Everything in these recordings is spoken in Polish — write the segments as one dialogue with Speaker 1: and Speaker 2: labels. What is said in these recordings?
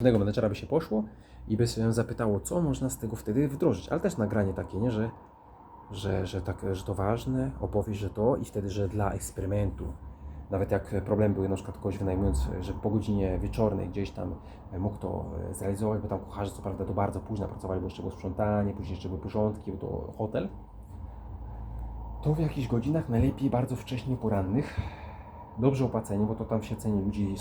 Speaker 1: pewnego menedżera by się poszło i by się zapytało, co można z tego wtedy wdrożyć. Ale też nagranie takie, nie? Że, że, że, tak, że to ważne, opowieść, że to i wtedy, że dla eksperymentu. Nawet jak problemy były, na przykład kogoś wynajmując, że po godzinie wieczornej gdzieś tam mógł to e, zrealizować, bo tam kucharze co prawda do bardzo późna pracowali, bo jeszcze było sprzątanie, później jeszcze były porządki, bo to hotel. To w jakichś godzinach, najlepiej bardzo wcześnie porannych, dobrze opłaceni, bo to tam się ceni ludzi,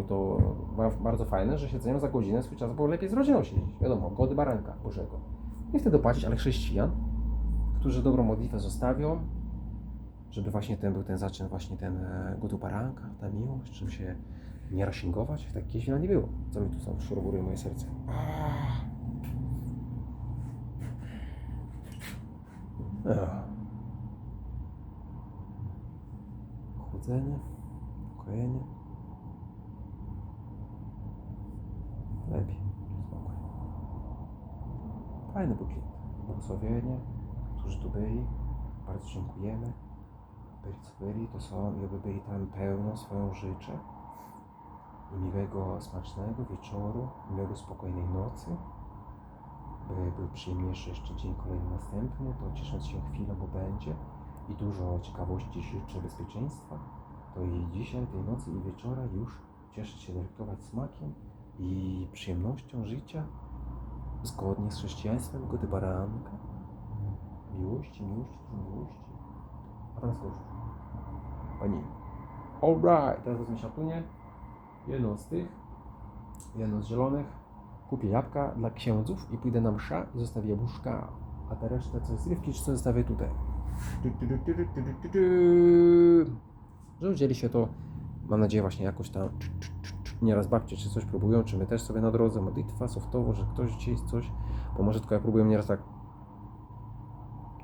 Speaker 1: i to ba- bardzo fajne, że się cenią za godzinę swój czas, bo lepiej z rodziną siedzieć, wiadomo, gody baranka Bożego. Nie wtedy płacić, ale chrześcijan, którzy dobrą modlitwę zostawią, żeby właśnie ten był ten zaczyn, właśnie ten e, godu baranka, ta miłość, żeby się nie raszingować, tak kiedyś nie było. Co mi tu są szurobuje moje serce. Ech. Chłodzenie, ukojenie. Lepiej, spokój. Fajny był klient. Błogosławienie, którzy tu byli. Bardzo dziękujemy. Byli co byli, to są, jakby byli tam pełno swoją życzę. Miłego, smacznego wieczoru, miłego, spokojnej nocy. By był przyjemniejszy jeszcze dzień kolejny następny, to ciesząc się chwilą, bo będzie i dużo ciekawości, życzę bezpieczeństwa, to i dzisiaj, tej nocy i wieczora już cieszyć się, delektować smakiem i przyjemnością życia zgodnie z chrześcijaństwem gody baranka. Miłości, miłości, miłości. A teraz kościół. Pani. Alright, teraz wezmę szatunie. Jedną z tych, jedną z zielonych. Kupię jabłka dla księdzów i pójdę na msza i zostawię jabłuszka. A te resztę co jest rybki, czy co zostawię tutaj? Że udzieli się to, mam nadzieję, właśnie jakoś tam. Nieraz babcie czy coś próbują, czy my też sobie na drodze, modlitwa softowo, że ktoś gdzieś coś pomoże, tylko ja próbuję nieraz tak.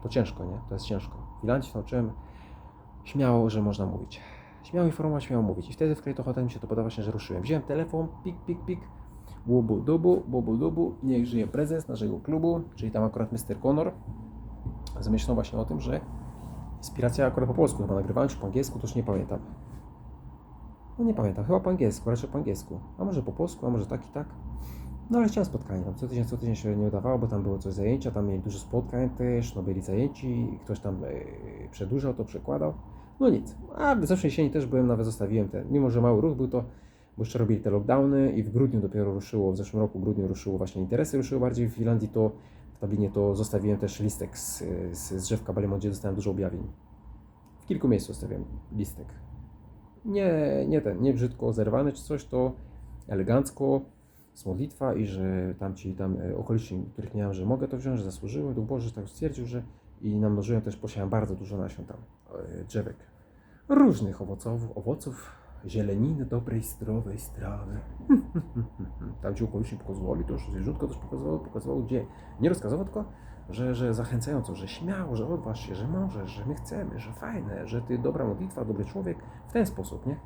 Speaker 1: To ciężko, nie? To jest ciężko. W Irlandii się nauczyłem śmiało, że można mówić. Śmiało informować, śmiało mówić. I wtedy w Creative Hotel mi się to podoba właśnie, że ruszyłem. Wziąłem telefon, pik, pik, pik, łubu dubu, bubu dubu, niech żyje prezes naszego klubu, czyli tam akurat Mr. Connor. Zamyślał właśnie o tym, że inspiracja akurat po polsku chyba nagrywałem, czy po angielsku, to już nie pamiętam. No nie pamiętam, chyba po angielsku, raczej po angielsku. A może po polsku, a może tak i tak. No ale chciałem spotkanie, tam co tydzień, co tydzień się nie udawało, bo tam było coś zajęcia, tam mieli dużo spotkań też, no byli zajęci, ktoś tam e, przedłużał to, przekładał. No nic, a w zeszłej jesieni też byłem, nawet zostawiłem ten, mimo że mały ruch był to, bo jeszcze robili te lockdowny i w grudniu dopiero ruszyło, w zeszłym roku w grudniu ruszyło właśnie interesy, ruszyły bardziej w Finlandii, to Tablinie to zostawiłem też listek z, z, z drzewka Balimondzie, dostałem dużo objawień. W kilku miejscach zostawiłem listek. Nie, nie ten, nie brzydko zerwany czy coś, to elegancko, z modlitwa i że tamci tam e, okoliczni, których miałem, że mogę to wziąć, że zasłużyłem, Duch Boży tak stwierdził, że i namnożyłem też, posiałem bardzo dużo nasion tam, e, drzewek różnych owoców, owoców, zieleniny, dobrej, zdrowej strawy. Tam ci okoliczni pokazywali też, zwierzątko też pokazywało, pokazywało gdzie. Nie rozkazywało, tylko, że, że zachęcająco, że śmiało, że odważ się, że możesz, że my chcemy, że fajne, że ty dobra modlitwa, dobry człowiek, w ten sposób, nie?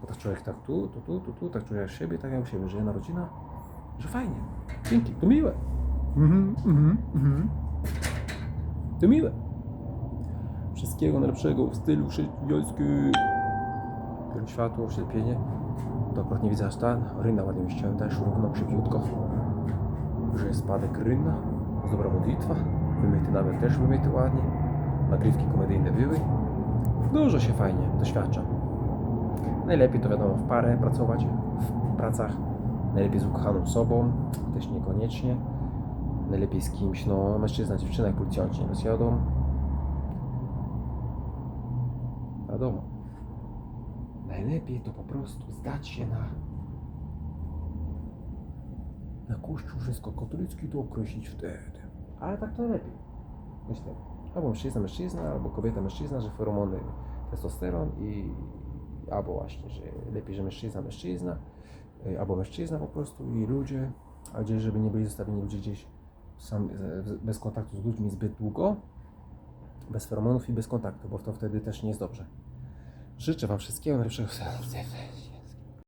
Speaker 1: Bo tak człowiek tak tu, tu, tu, tu, tu, tak czujesz siebie, tak jak u siebie, że jedna rodzina, że fajnie, dzięki, to miłe. Mhm, mhm, mhm. To miłe. Wszystkiego najlepszego w stylu chrześcijańskim. Światło, oślepienie. To akurat nie widzę aż tak. Rynna ładnie ściąłem też równo, krzywiutko. Że jest spadek rynna. Dobra modlitwa. Wymyty nawet też wymyty ładnie. Nagrywki komedyjne były. Dużo się fajnie doświadczam. Najlepiej to wiadomo w parę pracować, w pracach. Najlepiej z ukochaną osobą, też niekoniecznie. Najlepiej z kimś, no mężczyzna, dziewczyna, jak policjanci nie rozjadą. Wiadomo. Najlepiej to po prostu zdać się na na kościół rzymskokatolicki to określić wtedy. Ale tak to lepiej. Myślę. Albo mężczyzna, mężczyzna, albo kobieta, mężczyzna, że feromony, testosteron i albo właśnie, że lepiej, że mężczyzna, mężczyzna, y, albo mężczyzna po prostu i ludzie, a gdzieś, żeby nie byli zostawieni ludzie gdzieś sam, bez kontaktu z ludźmi zbyt długo, bez feromonów i bez kontaktu, bo to wtedy też nie jest dobrze. Życzę Wam wszystkiego najlepszego.